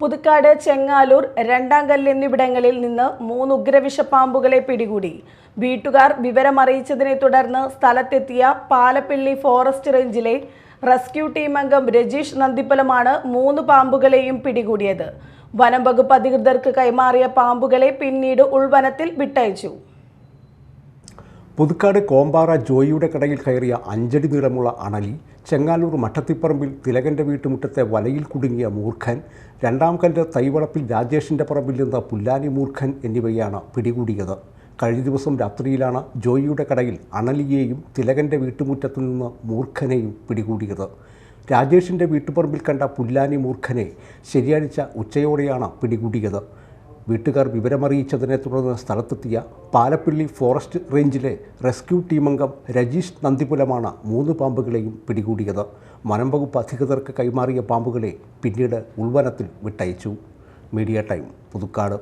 പുതുക്കാട് ചെങ്ങാലൂർ രണ്ടാംകല്ല് എന്നിവിടങ്ങളിൽ നിന്ന് മൂന്ന് ഉഗ്രവിഷപ്പാമ്പുകളെ പിടികൂടി. വീട്ടുകാർ വിവരമറിയിച്ചതിനെ തുടർന്ന് സ്ഥലത്തെത്തിയ പാലപ്പിള്ളി ഫോറസ്റ്റ് റേഞ്ചിലെ റെസ്ക്യൂ ടീം അംഗം രജീഷ് നന്ദിപ്പലമാണ് മൂന്ന് പാമ്പുകളെയും പിടികൂടിയത്. വനം വകുപ്പ് അധികൃതർക്ക് കൈമാറിയ പാമ്പുകളെ പിന്നീട് ഉൾവനത്തിൽ വിട്ടയച്ചു. പുതുക്കാട് കോമ്പാറ ജോയിയുടെ കടയിൽ കയറിയ അഞ്ചടി നീളമുള്ള അണലി ചെങ്ങാലൂർ മഠത്തിപ്പറമ്പിൽ തിലകന്റെ വീട്ടുമുറ്റത്തെ വലയിൽ കുടുങ്ങിയ മൂർഖൻ രണ്ടാം കല്ല് തൈവളപ്പിൽ രാജേഷിന്റെ പറമ്പിൽ നിന്ന പുല്ലാനി മൂർഖൻ എന്നിവയാണ് പിടികൂടിയത്. കഴിഞ്ഞ ദിവസം രാത്രിയിലാണ് ജോയിയുടെ കടയിൽ അണലിയെയും തിലകന്റെ വീട്ടുമുറ്റത്തു നിന്ന് മൂർഖനെയും പിടികൂടിയത്. രാജേഷിന്റെ വീട്ടുപറമ്പിൽ കണ്ട പുല്ലാനി മൂർഖനെ ശനിയാഴ്ച ഉച്ചയോടെയാണ് പിടികൂടിയത്. വീട്ടുകാർ വിവരമറിയിച്ചതിനെ തുടർന്ന് സ്ഥലത്തെത്തിയ പാലപ്പിള്ളി ഫോറസ്റ്റ് റേഞ്ചിലെ റെസ്ക്യൂ ടീമംഗം രജീഷ് നന്ദിപുലമാണ് മൂന്ന് പാമ്പുകളെയും പിടികൂടിയത്. വനം വകുപ്പ് അധികൃതർക്ക് കൈമാറിയ പാമ്പുകളെ പിന്നീട് ഉൾവനത്തിൽ വിട്ടയച്ചു. Media time Puthukkad.